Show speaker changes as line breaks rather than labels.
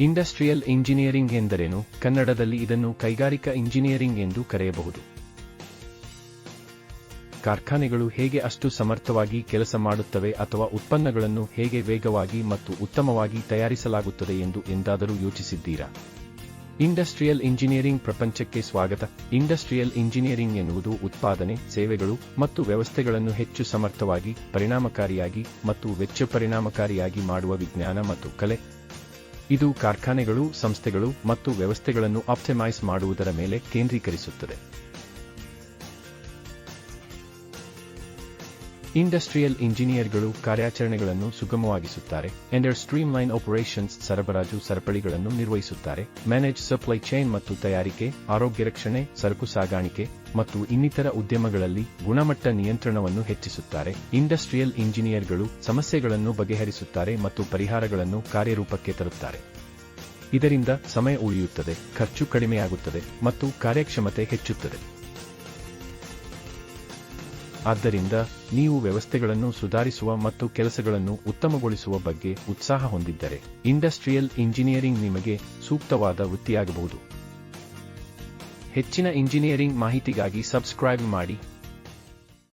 Industrial engineering ಎಂದರೇನು? ಕನ್ನಡದಲ್ಲಿ ಇದನ್ನು ಕೈಗಾರಿಕಾ ಇಂಜಿನಿಯರಿಂಗ್ ಎಂದು ಕರೆಯಬಹುದು. ಕಾರ್ಖಾನೆಗಳು ಹೇಗೆ ಅಷ್ಟು ಸಮರ್ಥವಾಗಿ ಕೆಲಸ ಮಾಡುತ್ತವೆ ಅಥವಾ ಉತ್ಪನ್ನಗಳನ್ನು ಹೇಗೆ ವೇಗವಾಗಿ ಮತ್ತು ಉತ್ತಮವಾಗಿ ತಯಾರಿಸಲಾಗುತ್ತದೆ ಎಂದು ಎಂದಾದರೂ ಯೋಚಿಸಿದ್ದೀರಾ? ಇಂಡಸ್ಟ್ರಿಯಲ್ ಇಂಜಿನಿಯರಿಂಗ್ ಪ್ರಪಂಚಕ್ಕೆ ಸ್ವಾಗತ. ಇಂಡಸ್ಟ್ರಿಯಲ್ ಇಂಜಿನಿಯರಿಂಗ್ ಎನ್ನುವುದು ಉತ್ಪಾದನೆ, ಸೇವೆಗಳು ಮತ್ತು ವ್ಯವಸ್ಥೆಗಳನ್ನು ಹೆಚ್ಚು ಸಮರ್ಥವಾಗಿ, ಪರಿಣಾಮಕಾರಿಯಾಗಿ ಮತ್ತು ವೆಚ್ಚ ಪರಿಣಾಮಕಾರಿಯಾಗಿ ಮಾಡುವ ವಿಜ್ಞಾನ ಮತ್ತು ಕಲೆ. ಇದು ಕಾರ್ಖಾನೆಗಳು ಸಂಸ್ಥೆಗಳು ಮತ್ತು ವ್ಯವಸ್ಥೆಗಳನ್ನು ಆಪ್ಟಿಮೈಸ್ ಮಾಡುವುದರ ಮೇಲೆ ಕೇಂದ್ರೀಕರಿಸುತ್ತದೆ. ಇಂಡಸ್ಟ್ರಿಯಲ್ ಇಂಜಿನಿಯರ್ಗಳು ಕಾರ್ಯಾಚರಣೆಗಳನ್ನು ಸುಗಮವಾಗಿಸುತ್ತಾರೆ ಎಂಡರ್ ಸ್ಟ್ರೀಮ್ ಲೈನ್ ಆಪರೇಷನ್ಸ್ ಸರಬರಾಜು ಸರಪಳಿಗಳನ್ನು ನಿರ್ವಹಿಸುತ್ತಾರೆ. ಮ್ಯಾನೇಜ್ ಸಪ್ಲೈ ಚೈನ್ ಮತ್ತು ತಯಾರಿಕೆ, ಆರೋಗ್ಯ ರಕ್ಷಣೆ, ಸರಕು ಸಾಗಾಣಿಕೆ ಮತ್ತು ಇನ್ನಿತರ ಉದ್ಯಮಗಳಲ್ಲಿ ಗುಣಮಟ್ಟ ನಿಯಂತ್ರಣವನ್ನು ಹೆಚ್ಚಿಸುತ್ತಾರೆ. ಇಂಡಸ್ಟ್ರಿಯಲ್ ಇಂಜಿನಿಯರ್ಗಳು ಸಮಸ್ಯೆಗಳನ್ನು ಬಗೆಹರಿಸುತ್ತಾರೆ ಮತ್ತು ಪರಿಹಾರಗಳನ್ನು ಕಾರ್ಯರೂಪಕ್ಕೆ ತರುತ್ತಾರೆ. ಇದರಿಂದ ಸಮಯ ಉಳಿಯುತ್ತದೆ, ಖರ್ಚು ಕಡಿಮೆಯಾಗುತ್ತದೆ ಮತ್ತು ಕಾರ್ಯಕ್ಷಮತೆ ಹೆಚ್ಚುತ್ತದೆ. ಆದ್ದರಿಂದ ನೀವು ವ್ಯವಸ್ಥೆಗಳನ್ನು ಸುಧಾರಿಸುವ ಮತ್ತು ಕೆಲಸಗಳನ್ನು ಉತ್ತಮಗೊಳಿಸುವ ಬಗ್ಗೆ ಉತ್ಸಾಹ ಹೊಂದಿದ್ದರೆ ಇಂಡಸ್ಟ್ರಿಯಲ್ ಇಂಜಿನಿಯರಿಂಗ್ ನಿಮಗೆ ಸೂಕ್ತವಾದ ವೃತ್ತಿಯಾಗಬಹುದು. ಹೆಚ್ಚಿನ ಇಂಜಿನಿಯರಿಂಗ್ ಮಾಹಿತಿಗಾಗಿ ಸಬ್ಸ್ಕ್ರೈಬ್ ಮಾಡಿ.